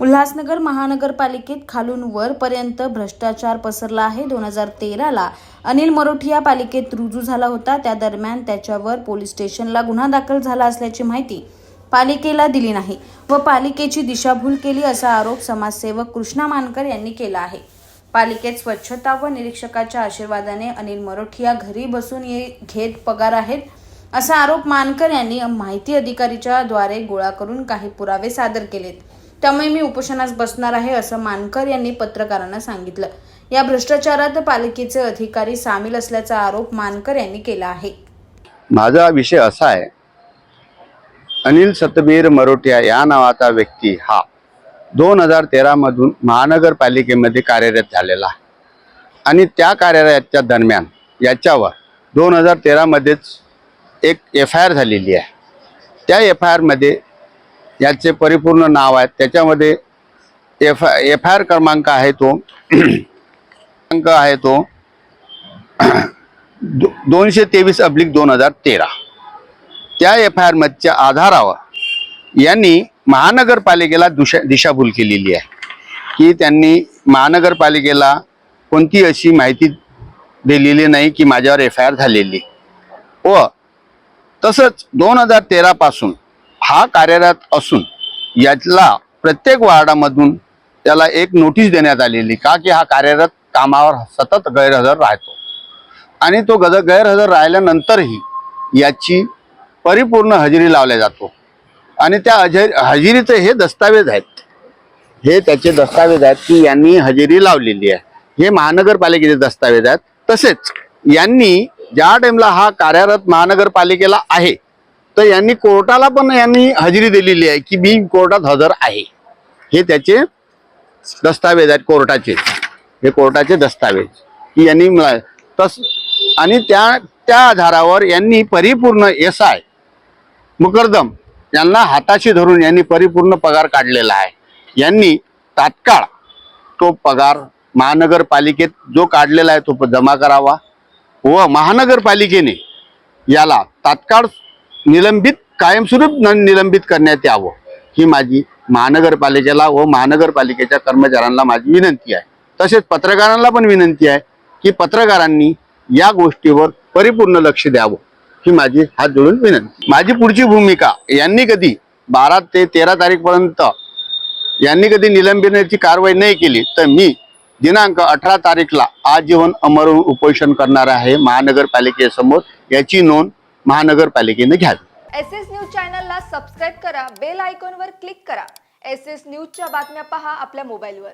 उल्हासनगर महानगरपालिकेत खालून वरपर्यंत भ्रष्टाचार पसरला आहे. दोन हजार तेराला अनिल मरोठिया पालिकेत रुजू झाला होता. त्या दरम्यान त्याच्यावर पोलीस स्टेशनला गुन्हा दाखल झाला असल्याची माहिती पालिकेला दिली नाही व पालिकेची दिशाभूल केली असा आरोप समाजसेवक कृष्णा मानकर यांनी केला आहे. पालिकेत स्वच्छता व निरीक्षकाच्या आशीर्वादाने अनिल मरोठिया घरी बसून ये घेत पगार आहेत असा आरोप मानकर यांनी माहिती अधिकारीच्या द्वारे गोळा करून काही पुरावे सादर केलेत. त्यामुळे मी उपोषणास बसणार आहे असं मानकर यांनी पत्रकारांना सांगितलं. या भ्रष्टाचारात पालिकेचे अधिकारी सामील असल्याचा आरोप मानकर यांनी केला आहे. माझा विषय असा आहे अनिल सतबीर मरोठिया या नावाचा व्यक्ती हा दोन हजार तेरामधून महानगरपालिकेमध्ये कार्यरत झालेला आहे. आणि त्या कार्यालयाच्या दरम्यान याच्यावर दोन हजार तेरामध्येच एक एफ आय आर झालेली आहे. त्या एफ आय आरमध्ये याचे परिपूर्ण नाव आहे त्याच्यामध्ये F I F I R क्रमांक आहे तो. क्रमांक आहे तो. दो दोनशे तेवीस अब्लिक दोन हजार तेरा. त्या एफ आय आरमधच्या आधारावर यांनी महानगरपालिकेला दुशा दिशाभूल केलेली आहे. की त्यांनी महानगरपालिकेला कोणती अशी माहिती दिलेली नाही की माझ्यावर एफ आय आर झालेली. व तसंच दोन हजार तेरापासून हा कार्यरत असून यातला प्रत्येक वार्डामधून त्याला एक नोटीस देण्यात आलेली का की हा कार्यरत कामावर सतत गैरहजर राहतो. आणि तो गज गैरहजर राहिल्यानंतरही याची परिपूर्ण हजेरी लावल्या जातो. आणि त्या हजेरी हजेरीचे हे दस्तावेज आहेत. हे त्याचे दस्तावेज आहेत की यांनी हजेरी लावलेली आहे. हे महानगरपालिकेचे दस्तावेज आहेत. तसेच यांनी ज्या टाइमला हा कार्यरत महानगरपालिकेला आहे तर यांनी कोर्टाला पण यांनी हजेरी दिलेली आहे की मी कोर्टात हजर आहे. हे त्याचे दस्तावेज आहेत कोर्टाचे. हे कोर्टाचे दस्तावेज की यांनी तस आणि त्या त्या आधारावर यांनी परिपूर्ण एस आय मुकरदम यांना हाताशी धरून यांनी परिपूर्ण पगार काढलेला आहे. यांनी तात्काळ तो पगार महानगरपालिकेत जो काढलेला आहे तो जमा करावा व महानगरपालिकेने याला तात्काळ निलंबित कायमस्वरूप न निलंबित करण्यात यावं. ही माझी महानगरपालिकेला व महानगरपालिकेच्या कर्मचाऱ्यांना माझी विनंती आहे. तसेच पत्रकारांना पण विनंती आहे की पत्रकारांनी या गोष्टीवर परिपूर्ण लक्ष द्यावं. ही माझी हात जोडून विनंती. माझी पुढची भूमिका यांनी कधी बारा ते तेरा तारीखपर्यंत यांनी कधी निलंबनाची कारवाई नाही केली तर मी दिनांक अठरा तारीखला आजीवन अमर उपोषण करणार आहे महानगरपालिकेसमोर. याची नोंद महानगरपालिकेने घ्यावी. एस एस न्यूज चॅनलला सबस्क्राईब करा बेल आयकॉनवर क्लिक करा. एस एस न्यूजच्या बातम्या पहा आपल्या मोबाईलवर.